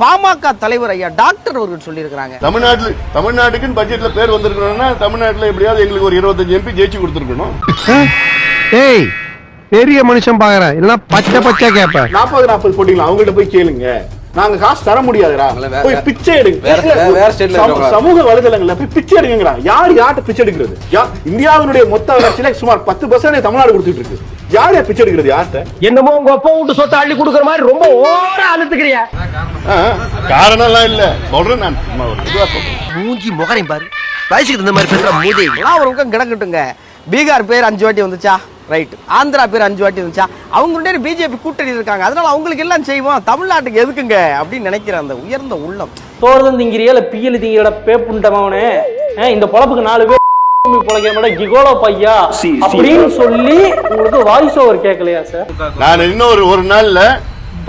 பாமக தலைவர் ஐயா டாக்டர் அவர்கள் சொல்லியிருக்கிறாங்க. தமிழ்நாட்டுல தமிழ்நாட்டுக்குன்னு பட்ஜெட்ல பேர் வந்திருக்கணும்னா தமிழ்நாட்டுல எப்படியாவது எங்களுக்கு ஒரு இருபத்தஞ்சு எம்பி ஜெயிச்சு கொடுத்துருக்கணும். ஏய் பெரிய மனுஷன் பாக்குறேன். எல்லாம் பச்சை பச்சை கேப்ப நாற்பது நாற்பது போட்டீங்களா? அவங்கள்ட்ட போய் கேளுங்க. நாங்க காசு தர முடியாதுடா. போய் பிச்சை எடுங்க. இல்ல. சமூக வலைதளங்கள்ல போய் பிச்சை எடுங்கடா. யார் யார்கிட்ட பிச்சை எடுக்கிறது? இந்தியாவினுடைய மொத்த வளர்ச்சியில சுமார் பத்து பர்சன்ட் தமிழ்நாடு கொடுத்துட்டு இருக்கு. யார் யார் பிச்சை எடுக்கிறது யார்கிட்ட? என்னமோ உங்க அப்பா வீட்டு சொத்தை அள்ளி கொடுக்குற மாதிரி ரொம்ப ஓரா அழுத்துக்கிறியா. காரணம் எல்லாம் இல்ல. சொல்றேன் நான். மூஞ்சி முகரையும் பாரு. வயசுக்கு இந்த மாதிரி பேசுற மூதே எல்லாம் ஒரு பக்கம் கிடக்கட்டுங்க பீகார் பேர் அஞ்சு வாட்டி வந்துச்சா? ரைட் ஆந்திரா பேர் அஞ்சு வாட்டி வந்துச்சா? அவங்களுடைய பிஜேபி கூட்டணி இருக்காங்க. அதனால அவங்களுக்கு எல்லாம் செய்வோம். தமிழ்நாட்டுக்கு எதுக்குங்க? அப்படின்னு நினைக்கிற அந்த உயர்ந்த உள்ளம். தோறுதல் திங்கிறியா? இல்ல பியல் திங்கிற பேப்புண்டவனே இந்த பொழப்புக்கு நாலு பேர் பொழைக்கிற மாதிரி கிகோலோ பையா? அப்படின்னு சொல்லி உங்களுக்கு வாய்ஸ் ஓவர் கேட்கலையா சார் நான் இன்னும் ஒரு நாள்ல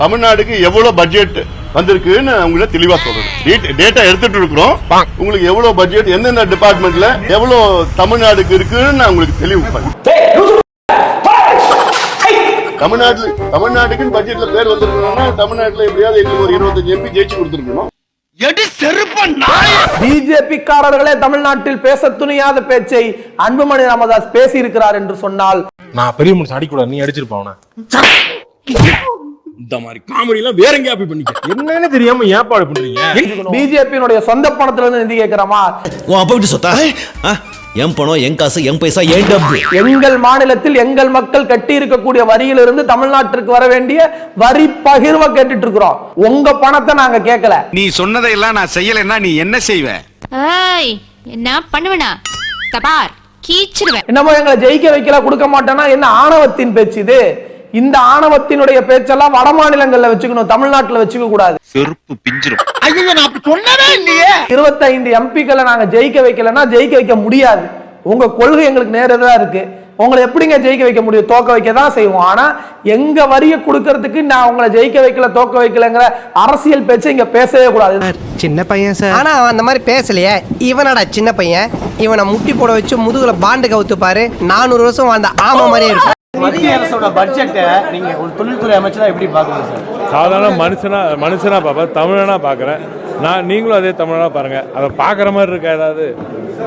தமிழ்நாடுக்கு எவ்வளவு பட்ஜெட் வந்திருக்குன்னு உங்கள்ட்ட தெளிவா சொல்றேன். டேட்டா எடுத்துட்டு இருக்கிறோம். உங்களுக்கு எவ்வளவு பட்ஜெட் எந்தெந்த டிபார்ட்மெண்ட்ல எவ்வளவு தமிழ்நாடுக்கு இருக்குன்னு நான் உங்களுக்கு தெளிவு தமிழ்நாட்டுல தமிழ்நாட்டுக்குன்னு பட்ஜெட்ல பேர் வந்திருக்கணும்னா தமிழ்நாட்டுல எப்படியாவது எங்களுக்கு ஒரு இருபத்தஞ்சு எம்பி ஜெயிச்சு கொடுத்துருக்கணும். பிஜேபி காரர்களே தமிழ்நாட்டில் பேச துணியாத பேச்சை அன்புமணி ராமதாஸ் பேசி இருக்கிறார் என்று சொன்னால். நான் பெரிய மனுஷன் அடிக்கூடாது. நீ அடிச்சிருப்பா அவனை. இந்த மாதிரி காமெடி எல்லாம் வேற எங்கேயா போய் பண்ணிக்க. என்னன்னு தெரியாம ஏற்பாடு பண்றீங்க? பிஜேபியினுடைய சொந்த பணத்துல இருந்து நிதி கேட்கிறோமா? உன் அப்பா விட்டு சொத்தா? என் பணம் என் காசு என் பைசா என் டப்பு எங்கள் மாநிலத்தில் எங்கள் மக்கள் கட்டி இருக்கக்கூடிய வரியிலிருந்து தமிழ்நாட்டிற்கு வர வேண்டிய வரி பகிர்வை கேட்டுட்டு இருக்கிறோம் உங்க பணத்தை நாங்க கேட்கல நீ சொன்னதையெல்லாம் நான் செய்யலைன்னா நீ என்ன செய்வ? ஏய் என்ன பண்ணுவனா? தபார் கீச்சிருவேன். என்னமோ எங்களை ஜெயிக்க வைக்கல கொடுக்க மாட்டேன்னா என்ன ஆணவத்தின் பேச்சு இது? இந்த ஆணவத்தினுடைய பேச்செல்லாம் வட மாநிலங்கள்ல வச்சுக்கணும் தமிழ்நாட்டுல வச்சுக்க கூடாது. செருப்பு பிஞ்சிரும். இருபத்தைந்து எம்பிக்களை நாங்க ஜெயிக்க வைக்கலன்னா ஜெயிக்க வைக்க முடியாது. உங்க கொள்கை எங்களுக்கு நேரதா இருக்கு. உங்களை எப்படிங்க ஜெயிக்க வைக்க முடியும்? தோக்க வைக்க தான் செய்வோம். ஆனா எங்க வரிய கொடுக்கறதுக்கு நான் உங்களை ஜெயிக்க வைக்கல தோக்க வைக்கலங்கிற அரசியல் பேச்சை இங்க பேசவே கூடாது. சின்ன பையன் சார் ஆனா அவன் அந்த மாதிரி பேசலையே. இவனடா சின்ன பையன். இவனை முட்டி போட வச்சு முதுகுல பாண்டு கவுத்து பாரு நானூறு வருஷம் வாழ்ந்த ஆமா மாதிரியே இருக்கும் மத்திய அரசோட பட்ஜெட்டை நீங்க ஒரு தொழில்துறை அமைச்சரா எப்படி பாக்குறீங்க சார்? சாதாரண மனுஷனா மனுஷனா பார்ப்பேன் தமிழனா பாக்குறேன் நான் நீங்களும் அதே தமிழனா பாருங்க. அதை பாக்குற மாதிரி இருக்கா ஏதாவது?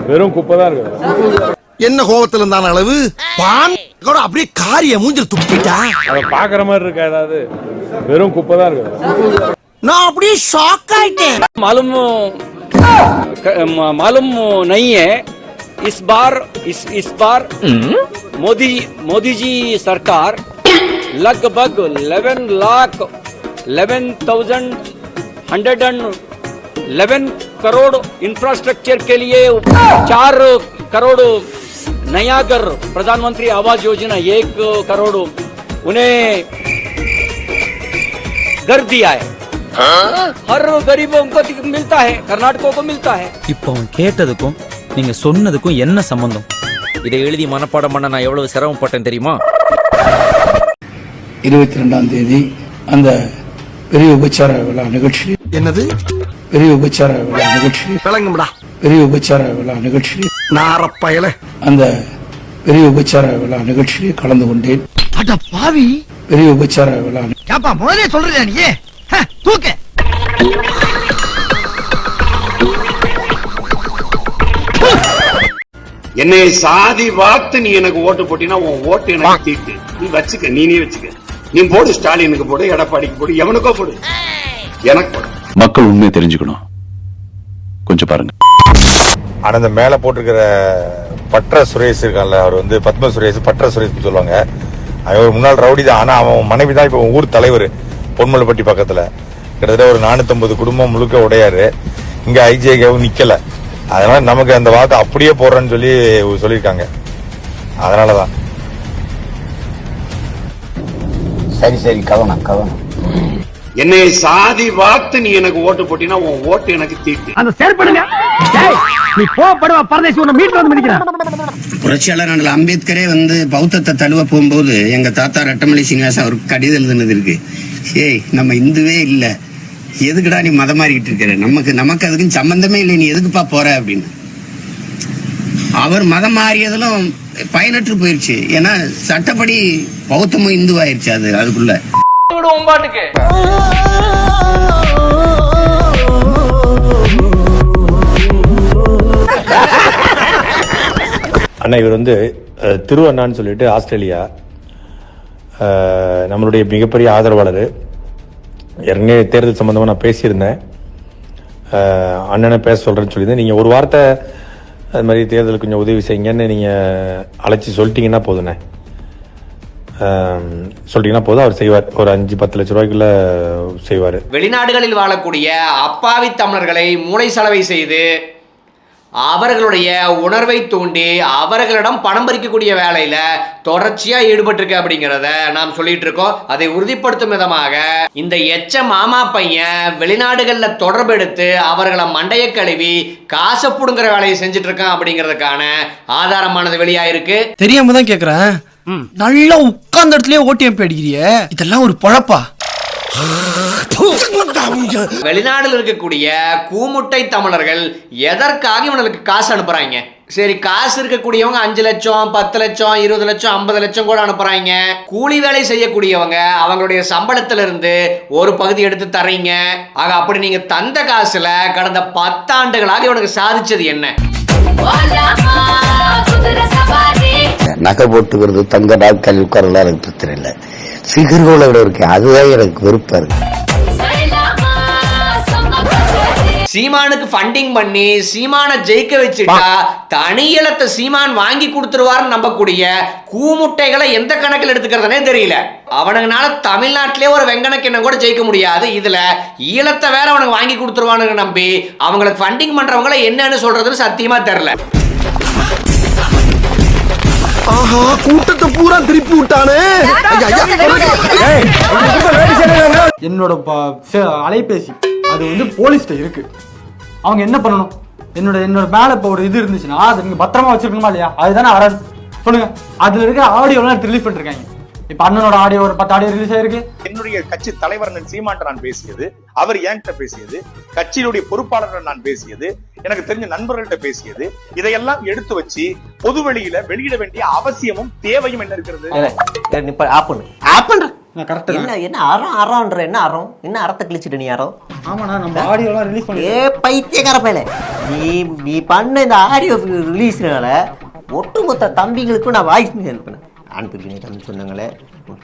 வெறும் குப்பை தான் இருக்கு என்ன கோபத்துல இருந்தான அளவு? பான் கூட அப்படியே காரிய மூஞ்சில் துப்பிட்டா? அதை பாக்குற மாதிரி இருக்கா ஏதாவது? வெறும் குப்பை தான் இருக்கு நான் அப்படியே ஷாக் ஆயிட்டேன். மாலும் மாலும் நையே इस बार इस इस बार हम्म। मोदी मोदी जी सरकार लगभग 11 lakh 11 thousand hundred and eleven crore infrastructure के लिए चार करोड़ नया घर प्रधानमंत्री आवास योजना एक करोड़ उन्हें घर दिया है। हाँ? हर गरीबों को मिलता है कर्नाटकों को मिलता है। நீங்க சொன்னதுக்கும் என்ன சம்பந்தம்? இதை எழுதி மனப்பாடம் பண்ண நான் எவ்வளவு சிரமப்பட்டேன் தெரியுமா? இருபத்தி ரெண்டாம் தேதி அந்த பெரிய உபச்சார விழா நிகழ்ச்சி. என்னது? பெரிய உபச்சார விழா நிகழ்ச்சி. விளங்கும்டா. பெரிய உபச்சார விழா நிகழ்ச்சி. நாரப்பயல. அந்த பெரிய உபச்சார விழா நிகழ்ச்சியில் கலந்து கொண்டேன். அட பாவி. பெரிய உபச்சார விழா ஏப்பா முதலே சொல்றியா நீ தூக்க. என்னை சாதி வார்த்து நீ எனக்கு ஓட்டு போட்டினா உன் ஓட்டு எனக்கு தீட்டு. நீ வச்சுக்க நீனே வச்சுக்க. நீ போடு ஸ்டாலினுக்கு போடு எடப்பாடிக்கு போடு எவனுக்கோ போடு. எனக்கு போடு. மக்கள் உண்மையை தெரிஞ்சுக்கணும். கொஞ்சம் பாருங்க. ஆனா இந்த மேல போட்டிருக்கிற பற்ற சுரேஷ் இருக்கான்ல அவர் வந்து பத்ம சுரேஷ் பற்ற சுரேஷ் சொல்லுவாங்க. அவன் முன்னாள் ரவுடி தான் ஆனா அவன் மனைவி தான் இப்ப ஊர் தலைவர் பொன்மலைப்பட்டி பக்கத்துல. கிட்டத்தட்ட ஒரு நானூத்தி குடும்பம் முழுக்க உடையாரு. இங்க ஐஜேகவும் நிக்கல. அதனால நமக்கு அந்த வாக்கு அப்படியே போடுறேன்னு சொல்லி சொல்லியிருக்காங்க. அதனாலதான். சரி சரி கவனம் கவனம். என்னை சாதி வார்த்து நீ எனக்கு ஓட்டு போட்டினா உன் ஓட்டு எனக்கு தீட்டு. அந்த செயற்படுங்க. நீ போப்படுவா பரதேசி உன்னை மீட்டு வந்து மிதிக்கிறான் புரட்சியாளர் அண்ணல் அம்பேத்கரே வந்து பௌத்தத்தை தழுவ போகும்போது எங்க தாத்தா ரெட்டமலை சீனிவாசன் அவருக்கு கடிதம் எழுதுனது இருக்கு. ஏய் நம்ம இந்துவே இல்ல. எதுக்குடா நீ மதம் மாறிக்கிட்டு இருக்கிற? நமக்கு நமக்கு அதுக்கும் சம்பந்தமே இல்லை. நீ எதுக்குப்பா போற அப்படின்னு. அவர் மதம் மாறியதிலும் பயனற்று போயிருச்சு. ஏன்னா சட்டப்படி பௌத்தமும் இந்து ஆயிருச்சு அது அதுக்குள்ள. பாட்டுக்கு அண்ணா இவர் வந்து திருவண்ணான்னு சொல்லிட்டு ஆஸ்திரேலியா நம்மளுடைய மிகப்பெரிய ஆதரவாளர். ஏற்கனவே தேர்தல் சம்மந்தமாக நான் பேசியிருந்தேன். அண்ணனை பேச சொல்கிறேன்னு சொல்லியிருந்தேன். நீங்கள் ஒரு வார்த்தை அது மாதிரி தேர்தலுக்கு கொஞ்சம் உதவி செய்யுங்கன்னு நீங்கள் அழைச்சி சொல்லிட்டீங்கன்னா போதுண்ணே. சொல்லிட்டீங்கன்னா போதும். அவர் செய்வார். ஒரு அஞ்சு பத்து லட்ச ரூபாய்க்குள்ள செய்வார். வெளிநாடுகளில் வாழக்கூடிய அப்பாவி தமிழர்களை மூளை செலவை செய்து அவர்களுடைய உணர்வை தூண்டி அவர்களிடம் பணம் பறிக்கக்கூடிய வேலையில தொடர்ச்சியா ஈடுபட்டிருக்கு அப்படிங்கிறத நாம் சொல்லிட்டு இருக்கோம். அதை உறுதிப்படுத்தும் விதமாக இந்த எச்ச மாமா பையன் வெளிநாடுகள்ல தொடர்பு எடுத்து அவர்களை மண்டைய கழுவி காசை புடுங்குற வேலையை செஞ்சுட்டு இருக்கான் அப்படிங்கிறதுக்கான ஆதாரமானது வெளியாயிருக்கு. தெரியாம தான் கேக்குறேன். நல்லா உட்கார்ந்த இடத்துலயே ஓட்டியம் அடிக்கிறிய. இதெல்லாம் ஒரு பொழப்பா? வெளிநாடுல இருக்கக்கூடிய கூமுட்டை தமிழர்கள் எதற்காக இவனுக்கு காசு அனுப்புறாங்க? சரி காசு இருக்கக்கூடியவங்க அஞ்சு லட்சம் பத்து லட்சம் இருபது லட்சம் ஐம்பது லட்சம் கூட அனுப்புறாங்க. கூலி வேலை செய்யக்கூடியவங்க அவங்களுடைய சம்பளத்துல இருந்து ஒரு பகுதி எடுத்து தர்றீங்க. ஆக அப்படி நீங்க தந்த காசுல கடந்த பத்தாண்டுகளாக இவனுக்கு சாதிச்சது என்ன? நகை போட்டுக்கிறது தங்க நாட்கள் உட்காரலாம் எனக்கு பிரச்சனை இல்லை. ஃபிகர்களோட இருக்கு அதுதான் எனக்கு வெறுப்பா இருக்கு. சீமானுக்கு ஃபண்டிங் பண்ணி சீமானை ஜெயிக்க வச்சுட்டா தனி இலத்தை சீமான் வாங்கி கொடுத்துருவாருன்னு நம்பக்கூடிய கூமுட்டைகளை எந்த கணக்கில் எடுத்துக்கிறதுனே தெரியல. அவனுங்கனால தமிழ்நாட்டிலே ஒரு வெங்கனக்கிண்ணம் கூட ஜெயிக்க முடியாது. இதுல ஈழத்தை வேற அவனுக்கு வாங்கி கொடுத்துருவானுங்க நம்பி அவங்களுக்கு ஃபண்டிங் பண்றவங்கள என்னன்னு சொல்றதுன்னு சத்தியமா தெரியல. ஆஹா கூட்டத்தை பூரா திருப்பி விட்டானே? என்னோட அலைபேசி. அது வந்து போலீஸ்ட்ட இருக்கு. அவங்க என்ன பண்ணணும்? என்னோட என்னோட மேல இப்போ ஒரு இது இருந்துச்சுன்னா அதை நீங்க பத்திரமா வச்சிருக்கணுமா இல்லையா? அதுதானே அரண். சொல்லுங்க. அதுல இருக்க ஆடியோலாம் ரிலீஸ் பண்ணிருக்காங்க இப்ப அண்ணனோட ஆடியோ ஒரு பத்து ஆடியோ ரிலீஸ் ஆயிருக்கு. என்னுடைய கட்சி தலைவர் சீமான் நான் பேசியது அவர் என்கிட்ட பேசியது? கட்சியினுடைய பொறுப்பாளர்கள் நான் பேசியது. எனக்கு தெரிஞ்ச நண்பர்கள்ட்ட பேசியது. இதையெல்லாம் எடுத்து வச்சு பொது வெளியில வெளியிட வேண்டிய அவசியமும் தேவையும் என்ன இருக்கிறது? நான் கரெக்டா என்ன என்ன அறம் அறம்ன்ற என்ன அறம்? என்ன அறத்தை கிழிச்சிட்டு நீ அறம் ஆமாண்ணா நம்ம ஆடியோலாம் ரிலீஸ் பண்ணி ஏ பைத்தியக்கார பயல. நீ நீ பண்ண இந்த ஆடியோ ரிலீஸ்னால ஒட்டுமொத்த தம்பிகளுக்கும் நான் வாய்ஸ் அனுப்பினேன். அனுப்பிருக்கேன் தம்பி சொன்னாங்களே.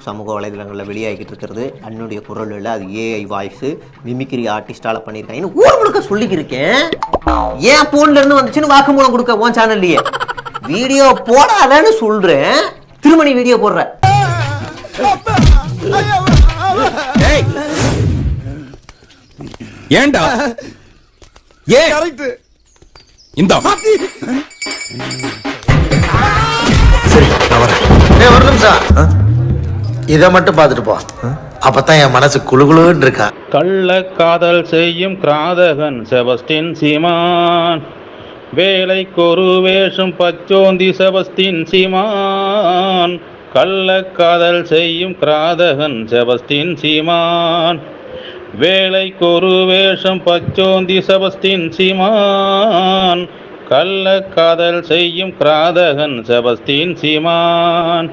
சமூக வலைதளங்களில் வெளியாகிட்டு இருக்கிறது. குரல் இல்லை அது ஏஐ வாய்ஸ் மிமிக்ரி ஆர்டிஸ்டால பண்ணியிருக்காங்க ஊர் முழுக்க சொல்லிக்கிருக்கேன். ஏன் போன்ல இருந்து வந்துச்சுன்னு வாக்குமூலம் கொடுக்க உன் சேனல்லையே வீடியோ போடாதன்னு சொல்றேன். திருமணி வீடியோ போடுற. ஏன்டா ஏ! இந்த. ஒரு நிமிஷம். இதை மட்டும் பார்த்துட்டு போ. அப்பதான் என் மனசு குழுகுழுன்னு இருக்கா. கள்ள காதல் செய்யும் கிராதகன் செபஸ்டின் சீமான். வேலைக்கொரு வேஷம் பச்சோந்தி செபஸ்டின் சீமான். கள்ள காதல் செய்யும் கிராதகன் செபஸ்டின் சீமான். வேலைக்கொரு வேஷம் பச்சோந்தி செபஸ்டின் சீமான். கள்ள காதல் செய்யும் கிராதகன் செபஸ்டின் சீமான்.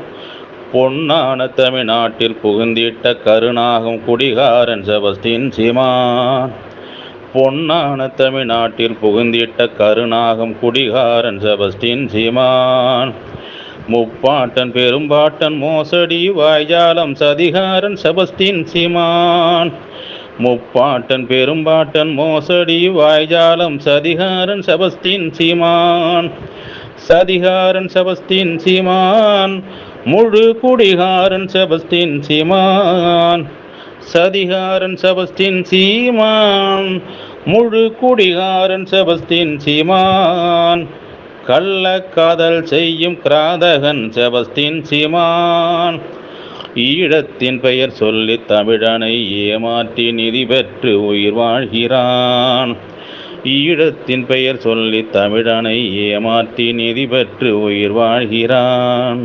பொன்னான தமிழ்நாட்டில் புகுந்திட்ட கருணாகும் குடிகாரன் செபஸ்டின் சீமான் பொன்னான தமிழ்நாட்டில் புகுந்திட்ட கருணாகும் குடிகாரன் செபஸ்டின் சீமான் முப்பாட்டன் பெரும்பாட்டன் மோசடி வாய்ஜாலம் சதிகாரன் செபஸ்டின் சீமான் முப்பாட்டன் பெரும்பாட்டன் மோசடி வாய்ஜாலம் சதிகாரன் செபஸ்டின் சீமான் சதிகாரன் செபஸ்டின் சீமான் முழு குடிகாரன் செபஸ்டின் சீமான் சதிகாரன் செபஸ்டின் சீமான் முழு குடிகாரன் செபஸ்டின் சீமான் கள்ள காதல் செய்யும் கிராதகன் செபஸ்டின் சீமான். ஈழத்தின் பெயர் சொல்லி தமிழனை ஏமாற்றி நிதி பெற்று உயிர் வாழ்கிறான். ஈழத்தின் பெயர் சொல்லி தமிழனை ஏமாற்றி நிதி பெற்று உயிர் வாழ்கிறான்.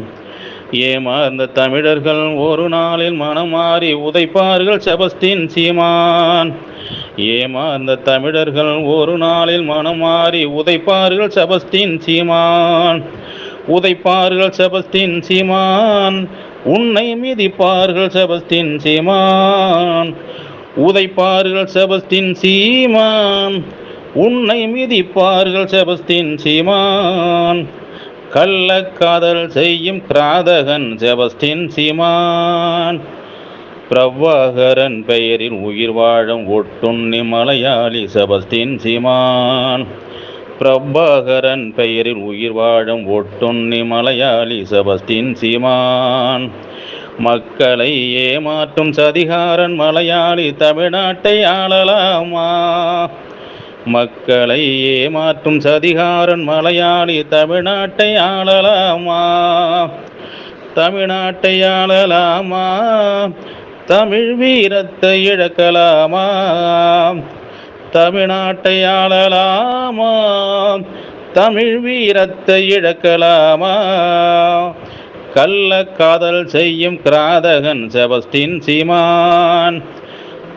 ஏமாந்த தமிழர்கள் ஒரு நாளில் மனம் மாறி உதைப்பார்கள் செபஸ்டின் சீமான். ஏமாந்த தமிழர்கள் ஒரு நாளில் மனம் மாறி உதைப்பார்கள் செபஸ்டின் சீமான். உதைப்பார்கள் செபஸ்டின் சீமான். உன்னை மிதிப்பார்கள் செபஸ்டின் சீமான். உதைப்பார்கள் செபஸ்டின் சீமான். உன்னை மிதிப்பார்கள் செபஸ்டின் சீமான். கள்ளக்காதல் செய்யும் கிராதகன் செபஸ்டின் சீமான். பிரவாகரன் பெயரில் உயிர் வாழும் ஒட்டுண்ணி மலையாளி செபஸ்டின் சீமான். பிரபாகரன் பெயரில் உயிர் வாழும் ஒட்டுண்ணி மலையாளி செபஸ்டின் சீமான். மக்களை ஏமாற்றும் சதிகாரன் மலையாளி தமிழ்நாட்டை ஆளலாமா? மக்களை ஏமாற்றும் சதிகாரன் மலையாளி தமிழ்நாட்டை ஆளலாமா? தமிழ்நாட்டை ஆளலாமா? தமிழ் வீரத்தை இழக்கலாமா? தமிழ்நாட்டை ஆளலாமா? தமிழ் வீரத்தை இழக்கலாமா? கள்ளக்காதல் செய்யும் கிராதகன் செபஸ்டின் சீமான்.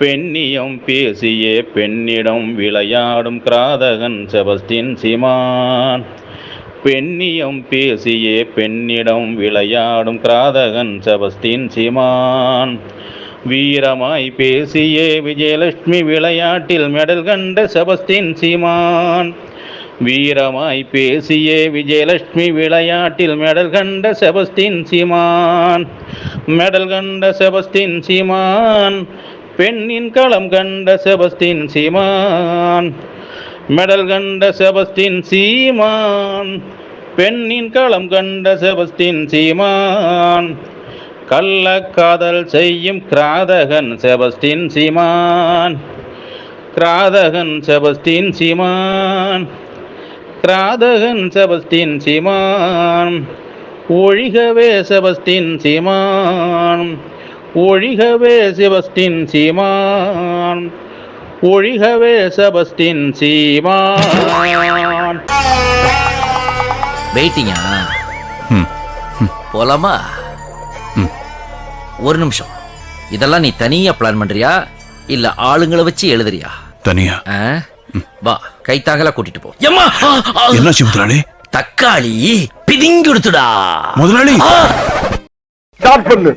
பெண்ணியம் பேசியே பெண்ணிடம் விளையாடும் கிராதகன் செபஸ்டின் சிமான். பெண்ணியம் பேசியே பெண்ணிடம் விளையாடும் கிராதகன் செபஸ்டின் சிமான். வீரமாய் பேசியே விஜயலட்சுமி விளையாட்டில் மெடல் கண்ட செபஸ்டின் சிமான். வீரமாய் பேசியே விஜயலட்சுமி விளையாட்டில் மெடல் கண்ட செபஸ்டின் சிமான். மெடல் கண்ட செபஸ்டின் சிமான். பெண்ணின் களம் கண்ட செபஸ்டின் சீமான். மெடல் கண்ட செபஸ்டின் சீமான். பெண்ணின் களம் கண்ட செபஸ்டின் சீமான். கள்ளக்காதல் செய்யும் கிராதகன் செபஸ்டின் சீமான். கிராதகன் செபஸ்டின் சீமான். கிராதகன் செபஸ்டின் சீமான். ஒழிகவே செபஸ்டின் சீமான். ஒழிகவே செபஸ்டின் சீமான் ஒழிகவே செபஸ்டின் சீமான். வெயிட்டிங்கா போலாமா? ஒரு நிமிஷம். இதெல்லாம் நீ தனியா பிளான் பண்றியா? இல்ல ஆளுங்களை வச்சு எழுதுறியா? தனியா? ஆ? வா கைத்தாகல கூட்டிட்டு போ. எம்மா! என்னாச்சு முதலாளி? தக்காளி பிதிங்கி கொடுத்துடா. முதலாளி? ஸ்டார்ட் பண்ணு.